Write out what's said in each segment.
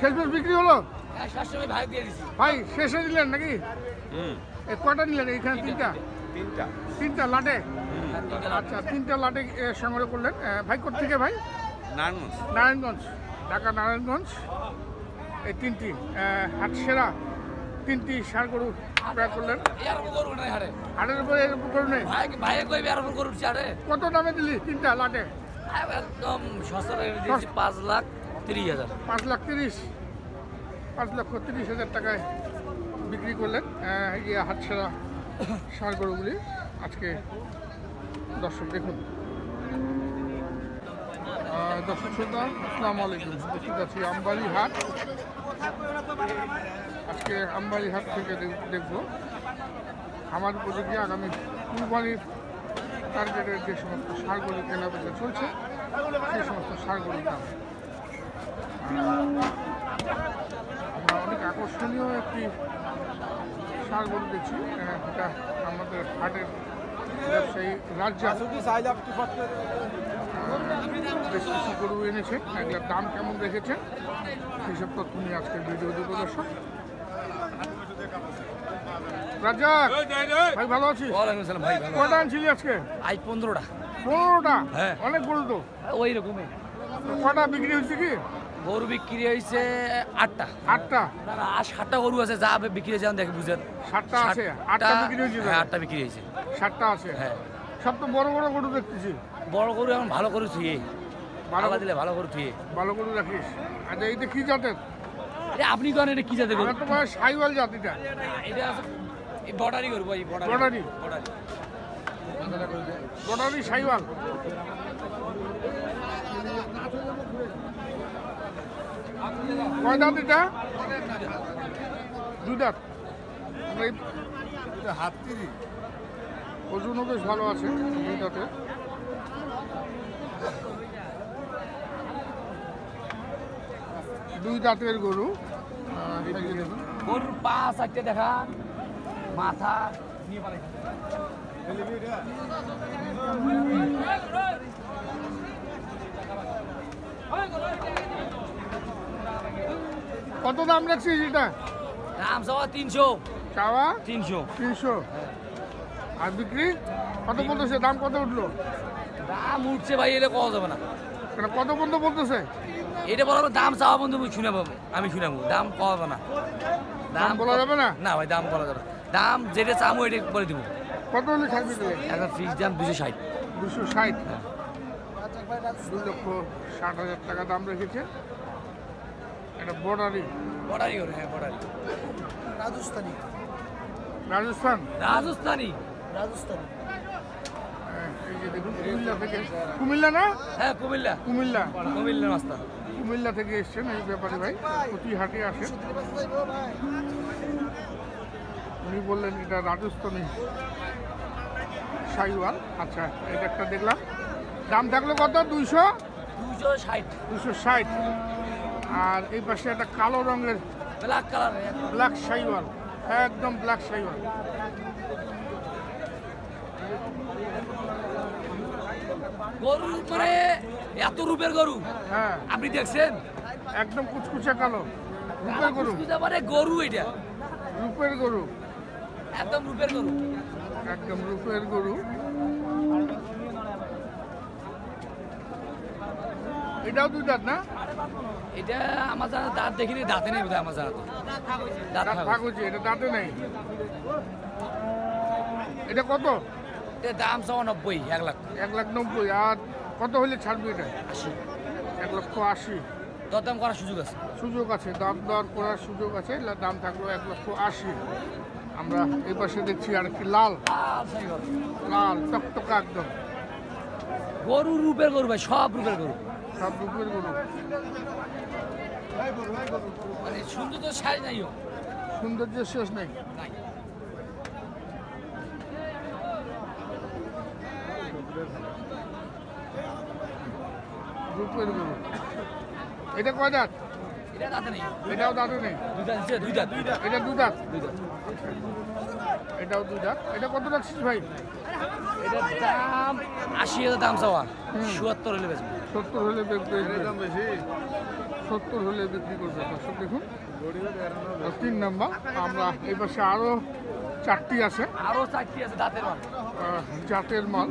শেষ বেশ বিক্রি হলো? দিয়ে ভাই শেষে দিলেন নাকি? কটা নিলেন এইখানে তিনটা তিনটা? তিনটা। লাটে? আচ্ছা তিনটা লাটে এ, সংগ্রহ করলেন। ভাই থেকে ভাই? নারায়ণগঞ্জ। নারায়ণগঞ্জ। ঢাকা নারায়ণগঞ্জ। এই তিনটি হাটসেরা তিনটি সার গরু ক্রয় করলেন হাটের উপরে এর উপর গরু নেই ভাই কইবে গরু উঠছে কত দামে দিলি তিনটা লাটে? একদম সস্তা দিয়েছি পাঁচ লাখ তিরিশ হাজার পাঁচ লাখ তিরিশ। পাঁচ লক্ষ তিরিশ হাজার টাকায় বিক্রি করলেন। ইয়ে হাটছেড়া ষাঁড় গরুগুলি। আজকে দর্শক দেখুন। দর্শক শ্রোতা আসসালামু আলাইকুম। উপস্থিত আছি আমবাড়ি হাট। আজকে আমবাড়ি হাট থেকে দেখ- দেখব। আমার উপযোগী আগামী কুরবানির টার্গেটের যে সমস্ত সারগুলি কেনা বেচা চলছে, সেই সমস্ত সারগুলির দাম। আমরা অনেক আকর্ষণীয় একটি সার গরু দেখছি এটা আমাদের হাটের ব্যবসায়ী রাজ্যা বেশ কিছু গরু এনেছে এগুলোর দাম কেমন রেখেছেন সেইসব তথ্য নিয়ে আজকের ভিডিও দেবো দর্শক রাজা ভাই ভালো আছিস? ভাই ভালো। কটা আনছিলি আজকে? আজ পনেরোটা। পনেরোটা? হ্যাঁ। অনেক গরু তো। ওই রকমই। কটা বিক্রি হয়েছে কি? গরু বিক্রি হয়েছে আটটা। আটটা? না না আর সাতটা গরু আছে যা বিক্রি হয়েছে দেখে বুঝেন সাতটা আছে? আটটা বিক্রি হয়েছে হ্যাঁ আটটা বিক্রি হয়েছে। সাতটা আছে? হ্যাঁ। সব তো বড় বড় গরু দেখতেছি। বড় গরু এখন ভালো করে থুয়ে। ভালো দিলে ভালো করে থুয়ে। ভালো গরু রাখিস। আচ্ছা এইটা কি জাতের? আপনি কেন এটা কি জাতে গরু? তো হয় সাইওয়াল জাতিটা। এটা বর্ডারি গরু ভাই বর্ডারি বর্ডারি? সাইওয়াল। কয় দাঁত এটা? দুই দাঁত। আমরা এই- ওজনও বেশ ভালো আছে দুই দুই দাঁতের গরু। গরুর পা চারটে দেখা মাথা কত দাম রাখছিস এটা? দাম সবা তিনশো। চাওয়া? তিনশো। তিনশো। আর বিক্রি? কত বলতেছে দাম কত উঠল? দাম উঠছে ভাই এলে কওয়া যাবে না। মানে কত পর্যন্ত বলতেছে? এটা বলার দাম চাওয়া বন্ধু শুনাবো আমি শুনাবো দাম যাবে না। দাম বলা যাবে না? না ভাই দাম বলা যাবে দাম যেটা চামো এটা বলে দিব। কত হলে থাকবে এখন ফিক্স দাম দুশো ষাট। দুশো ষাট? দুই লক্ষ ষাট হাজার টাকা দাম রেখেছে। এটা বর্ডারি বর্ডারি করে হ্যাঁ বর্ডারি রাজস্থান। রাজস্থানি? হ্যাঁ, এই যে দেখুন কুমিল্লা থেকে কুমিল্লা না? হ্যাঁ কুমিল্লা। কুমিল্লা। কুমিল্লা রাস্তা। কুমিল্লা থেকে এসছেন এই ব্যাপারে ভাই। প্রতি হাটে আসেন উনি বললেন এটা রাজস্থানী সাইওয়াল। আচ্ছা এটা একটা দেখলাম। দাম থাকল কত? দুইশো? দুশো ষাট। দুশো ষাট। আর এই পাশে একটা কালো রঙের ব্ল্যাক কালার। ব্ল্যাক সাইওয়াল। একদম ব্ল্যাক সাইওয়াল। গরু মানে এত রূপের গরু। হ্যাঁ। আপনি দেখছেন? একদম কুচকুচে কালো। রূপের গরু। পারে গরু এটা। রূপের গরু। একদম রূপের গরু। একদম রূপের গরু। এটাও দুই দাঁত না? এটা আমার জানা দাঁত দেখিনি দাঁতে নেই বোধহয় আমার জানা দাঁত থাকবে। এটা দাঁতে নেই। এটা কত? এটার দাম সব নব্বই এক লাখ। এক লাখ নব্বই আর কত হলে ছাড়বে এটা? আশি। এক লক্ষ আশি। দরদাম করার সুযোগ আছে। সুযোগ আছে দাম দর করার সুযোগ আছে দাম থাকল এক লক্ষ আশি। আমরা এই পাশে দেখছি আর কি লাল। লাল টকটকা একদম। গরু রূপের গরু ভাই সব রূপের গরু। সব রূপের গরু। মানে সুন্দর তো সাইজ নাইও সৌন্দর্যের শেষ নেই। রূপের গরু এটা কয় দাঁত? এটাও দাঁতে নেই? এটা দু দাঁত? এটাও দু দাঁত? এটা কত রাখছিস ভাই? এটার দাম আশি হাজার দাম চাওয়া। হলে বেচবো। সত্তর হলে সত্তর হলে বিক্রি করবে। দর্শক দেখুন তিন নাম্বার আমরা এই পাশে আরও চারটি আছে। আরও চারটি আছে দাঁতের মাল। জাতের মাল।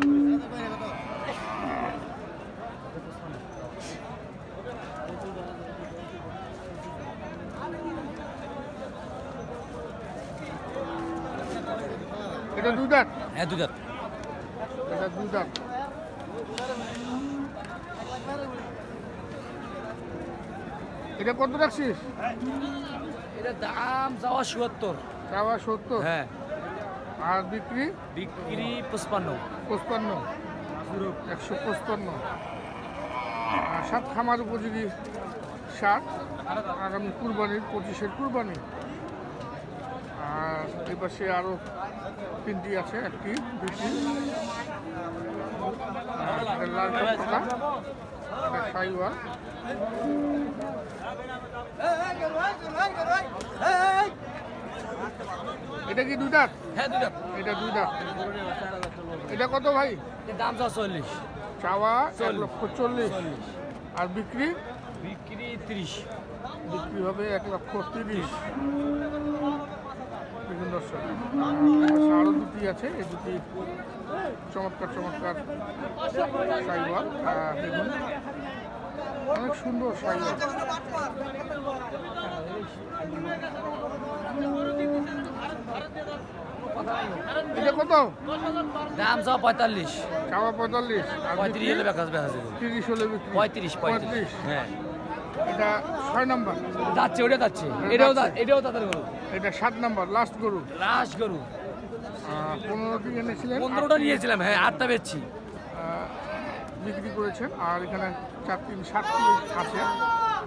এটা দুই দাঁত? হ্যাঁ দুই দাঁত। এটা দুই দাঁত। এটা কত রাখছিস? এটা দাম চাওয়া চুয়াত্তর চাওয়া সত্তর? হ্যাঁ। আর বিক্রি? বিক্রি পঁচপান্ন। পঁচপান্ন? একশো পঁচপান্ন। আর সাত খামার উপযোগী সার। আগামী কুরবানির পঁচিশের কুরবানি। আর এ পাশে আরও তিনটি আছে একটি দুটি লাল এটা কি দুই দাঁত? হ্যাঁ দুই দাঁত। এটা দুই দাঁত। এটা কত ভাই? দাম চল্লিশ। চাওয়া এক লক্ষ চল্লিশ। আর বিক্রি? বিক্রি তিরিশ। বিক্রি হবে এক লক্ষ তিরিশ। দেখুন দর্শক। আরও দুটি আছে এই দুটি চমৎকার চমৎকার সাইবার দেখুন। অনেক সুন্দর সাইবার। এটা কত? দাম চাওয়া পঁয়তাল্লিশ। চাওয়া পঁয়তাল্লিশ। পঁয়ত্রিশ হলে বেকাজ বেকাজ তিরিশ হলে পঁয়ত্রিশ পঁয়ত্রিশ। হ্যাঁ। এটা ছয় নাম্বার। যাচ্ছে ওটা যাচ্ছে। এটাও এটাও তাদের এটা সাত নাম্বার লাস্ট গরু। রাস গরু। পনেরোটি এনেছিলেন? পনেরোটা নিয়েছিলাম হ্যাঁ আটটা বেচছি। বিক্রি করেছেন আর এখানে চারটি সাতটি আছে।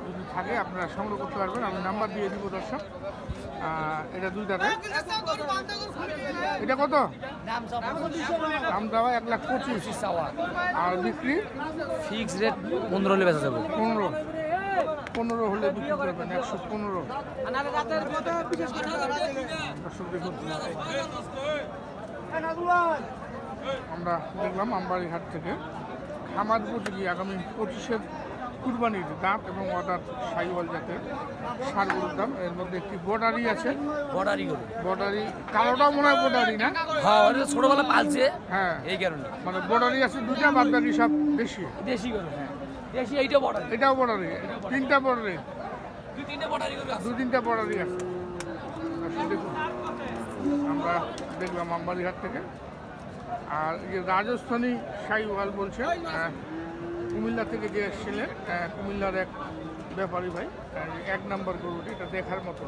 যদি থাকে আপনারা সংগ্রহ করতে পারবেন। আমি নাম্বার দিয়ে দিব দর্শক। এটা দুই দাঁতে এটা কত? দাম দেওয়া এক লাখ পঁচিশ। আর বিক্রি? ফিক্স রেট পনেরো বেচা যাবে। পনেরো। পনেরো হলে বিক্রি করবেন একশো পনেরো। আমরা দেখলাম আমবাড়ি হাট থেকে খামার উপযোগী আগামী পঁচিশের কুরবানির দাম এবং অর্ডার সাইওয়াল যাতে সার গরুর দাম। এর মধ্যে একটি বর্ডারি আছে। বর্ডারি বর্ডারি কালোটা মনে হয় বর্ডারি না? হ্যাঁ ছোটবেলা পালছে। হ্যাঁ। এই কারণে। মানে বর্ডারি আছে দুটা বাদ বাকি সব দেশি দেশি গরু হ্যাঁ। দেশি এইটা এটাও বর্ডারি তিনটা বর্ডারি দুই তিনটে গরু দু তিনটা বর্ডারি আছে দেখুন। আমরা দেখলাম আমবাড়িহাট থেকে। আর যে রাজস্থানী শাহিওয়াল বলছে কুমিল্লা থেকে যে এসেছিলেন কুমিল্লার এক ব্যাপারী ভাই এক নম্বর গরুটি এটা দেখার মতো।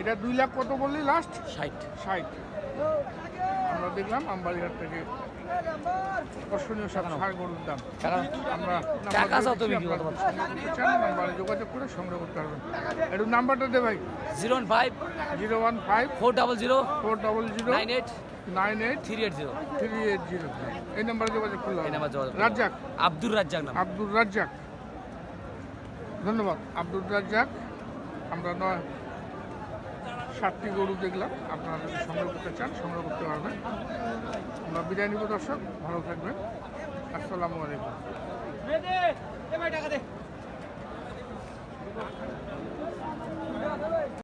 এটা দুই লাখ কত বললি? লাস্ট ষাট। ষাট। দেখলাম আমবাড়িহাট থেকে আকর্ষণীয় সব সার গরুর দাম। আমরা নাম্বার যোগাযোগ করে সংগ্রহ করতে পারবেন। একটু নাম্বারটা দে ভাই। Zero five zero one five four double zero four double zero nine eight nine eight three eight zero. Three eight zero. এই নাম্বারে যোগাযোগ করলে এই নাম্বার যোগাযোগ। রাজ্জাক। আব্দুর রাজ্জাক নাম আব্দুর রাজ্জাক। ধন্যবাদ। আব্দুর রাজ্জাক আমরা নয় সাতটি গরু দেখলাম, আপনারা যদি সংগ্রহ করতে চান, সংগ্রহ করতে পারবেন। আমরা বিদায় নিব, দর্শক। ভালো থাকবেন। আসসালামু আলাইকুম।